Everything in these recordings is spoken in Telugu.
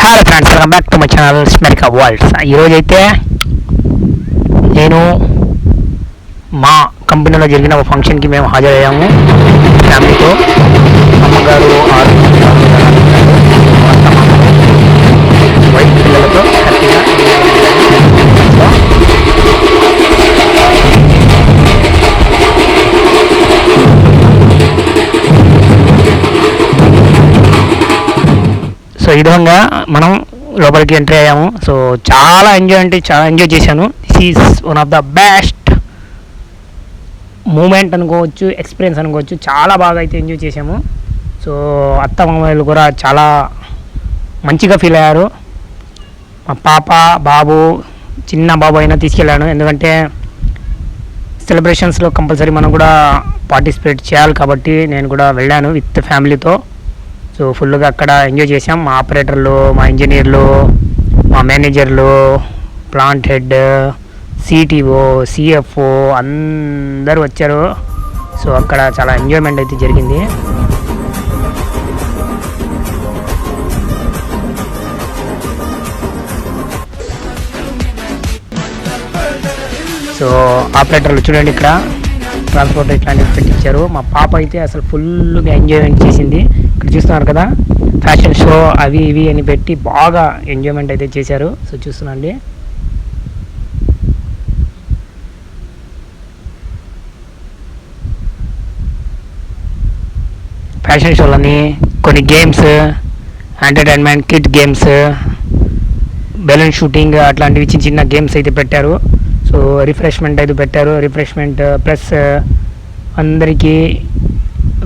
Hello friends welcome back to my channel స్మెరికా worlds ఈరోజు అయితే నేను మా కంపెనీలో జరిగిన ఒక ఫంక్షన్కి మేము హాజరయ్యాము. ఫ్యామిలీతో. సో ఈ విధంగా మనం లోపలికి ఎంట్రీ అయ్యాము. సో చాలా ఎంజాయ్ అంటే చాలా ఎంజాయ్ చేశాను. This is one of the best moment అనుకోవచ్చు ఎక్స్పీరియన్స్ అనుకోవచ్చు. చాలా బాగా అయితే ఎంజాయ్ చేశాము. సో అత్త మామయ్యలు కూడా చాలా మంచిగా ఫీల్ అయ్యారు. మా పాప బాబు చిన్న బాబు అయినా తీసుకెళ్ళాను. ఎందుకంటే సెలబ్రేషన్స్లో కంపల్సరీ మనం కూడా పార్టిసిపేట్ చేయాలి కాబట్టి నేను కూడా వెళ్ళాను విత్ ఫ్యామిలీతో సో ఫుల్గా అక్కడ ఎంజాయ్ చేసాం మా ఆపరేటర్లు మా ఇంజనీర్లు మా మేనేజర్లు ప్లాంట్ హెడ్ సిటీఓ సిఎఫ్ఓ అందరూ వచ్చారు. సో అక్కడ చాలా ఎంజాయ్మెంట్ అయితే జరిగింది. సో ఆపరేటర్లు చూడండి ఇక్కడ. ట్రాన్స్పోర్ట్ ఇట్లాంటివి పెట్టించారు. మా పాప అయితే అసలు ఫుల్గా ఎంజాయ్మెంట్ చేసింది. ఇక్కడ చూస్తున్నారు కదా? ఫ్యాషన్ షో అవి ఇవి అని పెట్టి బాగా ఎంజాయ్మెంట్ అయితే చేశారు. సో చూస్తున్నాండి. ఫ్యాషన్ షోలని కొన్ని games entertainment kit games balloon shooting అట్లాంటివి చిన్న చిన్న గేమ్స్ అయితే పెట్టారు. సో రిఫ్రెష్మెంట్ అయితే పెట్టారు. రిఫ్రెష్మెంట్ ప్లస్ uh, uh, అందరికీ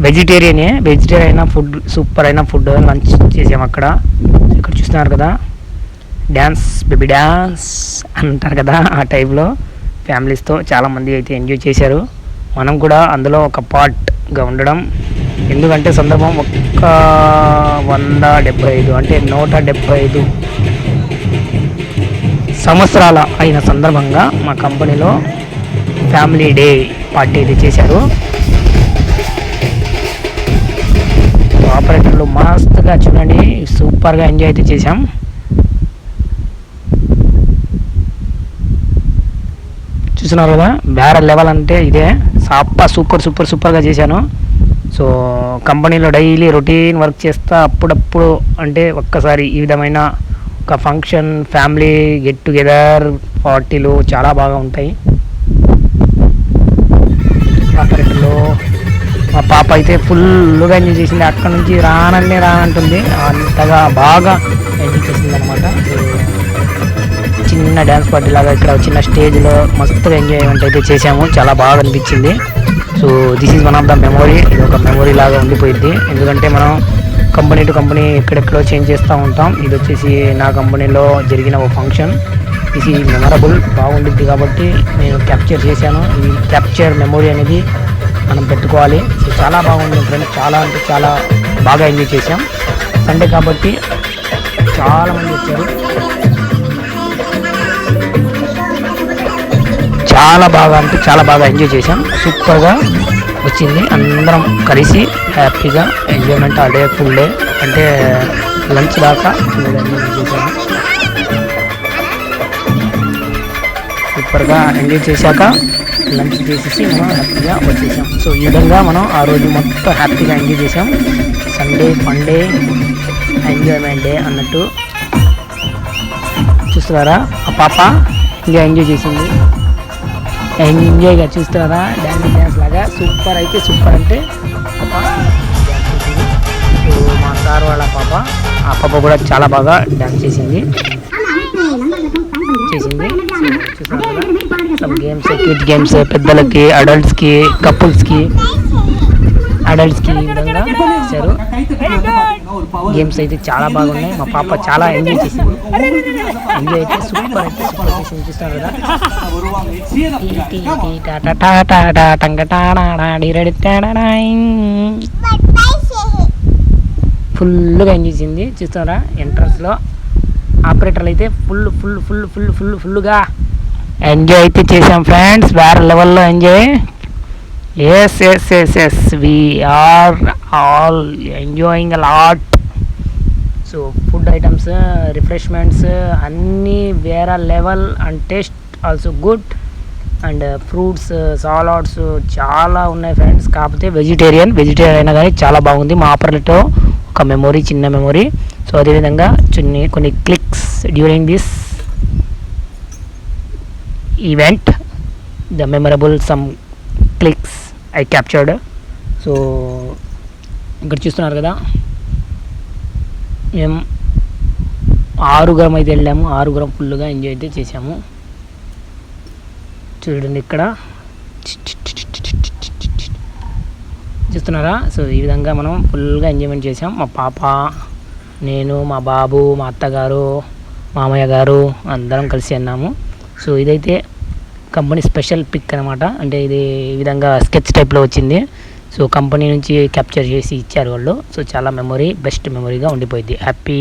వెజిటేరియనే వెజిటేరియన్ అయిన ఫుడ్ సూపర్ అయిన ఫుడ్ లంచ్ చేసాము అక్కడ. ఇక్కడ చూస్తున్నారు కదా డ్యాన్స్ బేబీ డ్యాన్స్ అంటారు కదా ఆ టైప్లో ఫ్యామిలీస్తో చాలామంది అయితే ఎంజాయ్ చేశారు. మనం కూడా అందులో ఒక పార్ట్గా ఉండడం. ఎందుకంటే సందర్భం ఒక్క వంద డెబ్బై ఐదు అంటే నూట డెబ్బై ఐదు సంవత్సరాల అయిన సందర్భంగా మా కంపెనీలో ఫ్యామిలీ డే పార్టీ అయితే చేశారు. ఆపరేటర్లు మస్తుగా చూడండి. సూపర్గా ఎంజాయ్ అయితే చేసాం చూస్తున్నారు కదా వేరే లెవెల్ అంటే ఇదే. సాప్ప సూపర్ సూపర్ సూపర్గా చేశాను. సో కంపెనీలో డైలీ రొటీన్ వర్క్ చేస్తా అప్పుడప్పుడు అంటే ఒక్కసారి ఈ విధమైన ఒక ఫంక్షన్ ఫ్యామిలీ గెట్ టుగెదర్ పార్టీలు చాలా బాగా ఉంటాయి. ఆపరేటర్లో మా పాప అయితే ఫుల్గా ఎంజాయ్ చేసింది. అక్కడ నుంచి రానని రానంటుంది. అంతగా బాగా ఎంజాయ్ చేసింది అనమాట చిన్న డ్యాన్స్ పార్టీ లాగా ఇక్కడ చిన్న స్టేజ్లో మస్తుగా ఎంజాయ్మెంట్ అయితే చేసాము చాలా బాగా అనిపించింది. So this is one of the memory ఇది ఒక మెమొరీ లాగా ఉండిపోయింది ఎందుకంటే మనం కంపెనీ టు కంపెనీ ఎక్కడెక్కడో చేంజ్ చేస్తూ ఉంటాం. ఇది వచ్చేసి నా కంపెనీలో జరిగిన ఒక ఫంక్షన్ ఇది మెమరబుల్ బాగుండిద్ది కాబట్టి నేను క్యాప్చర్ చేశాను. ఈ క్యాప్చర్ మెమొరీ అనేది మనం పెట్టుకోవాలి. సో చాలా బాగుంది ఫ్రెండ్స్ చాలా అంటే చాలా బాగా ఎంజాయ్ చేసాం సండే కాబట్టి చాలా మంది వచ్చారు. చాలా బాగా అంటే చాలా బాగా ఎంజాయ్ చేసాం సూపర్గా వచ్చింది. అందరం కలిసి హ్యాపీగా ఎంజాయ్మెంట్ ఆ డే ఫుల్ డే అంటే లంచ్ దాకా ఎంజాయ్ చేశాము. సూపర్గా ఎంజాయ్ చేశాక లంచ్ చేసేసి మనం హ్యాపీగా వచ్చేసాం. సో ఈ విధంగా మనం ఆ రోజు మొత్తం హ్యాపీగా ఎంజాయ్ చేసాం. సండే ఫండే ఎంజాయ్మెంట్ డే అన్నట్టు. చూస్తున్నారా? ఆ పాప ఇంకా ఎంజాయ్ చేసింది. ఎంజాయ్గా చూస్తున్నారా? డ్యాన్స్ డ్యాన్స్ లాగా సూపర్ అయితే సూపర్ అంటే పాప మా సార్ వాళ్ళ పాప ఆ పాప కూడా చాలా బాగా డ్యాన్స్ చేసింది. చేసింది. సమ్ గేమ్స్ కిడ్ గేమ్స్ పెద్దలకి అడల్ట్స్కి కపుల్స్కి అడల్ట్స్కి ఈ విధంగా ఇచ్చారు గేమ్స్ అయితే చాలా బాగున్నాయి. మా పాప చాలా ఎంజాయ్ చేసింది. ఎంజాయ్ అయితే సూపర్ అయితే సూపర్ చేసింది. కదా? ఫుల్గా ఎంజాయ్ చేసింది. చూస్తారా ఎంట్రన్స్లో ఆపరేటర్లు అయితే full full full full full ఫుల్గా ఎంజాయ్ అయితే చేసాం ఫ్రెండ్స్ వేరే లెవెల్లో enjoy yes yes yes yes we are all enjoying lot so food items refreshments అన్నీ వేరే level and taste also good and fruits salads చాలా ఉన్నాయి ఫ్రెండ్స్ కాకపోతే వెజిటేరియన్ వెజిటేరియన్ అయినా కానీ చాలా బాగుంది. మా ఆపర్లో ఒక మెమొరీ చిన్న మెమొరీ సో అదేవిధంగా కొన్ని కొన్ని clicks during this event the memorable some clicks I captured so ఇక్కడ చూస్తున్నారు కదా. మేము ఆరుగురం అయితే వెళ్ళాము. ఆరుగురం ఫుల్గా ఎంజాయ్ అయితే చేసాము చూడండి ఇక్కడ. చూస్తున్నారా? సో ఈ విధంగా మనం ఫుల్గా ఎంజాయ్మెంట్ చేసాం. మా పాప నేను మా బాబు మా అత్తగారు మామయ్య గారు అందరం కలిసి అన్నాము. సో ఇదైతే కంపెనీ స్పెషల్ పిక్ అనమాట అంటే ఇది ఈ విధంగా స్కెచ్ టైప్లో వచ్చింది. సో కంపెనీ నుంచి క్యాప్చర్ చేసి ఇచ్చారు వాళ్ళు. సో చాలా మెమొరీ బెస్ట్ మెమొరీగా ఉండిపోయింది. హ్యాపీ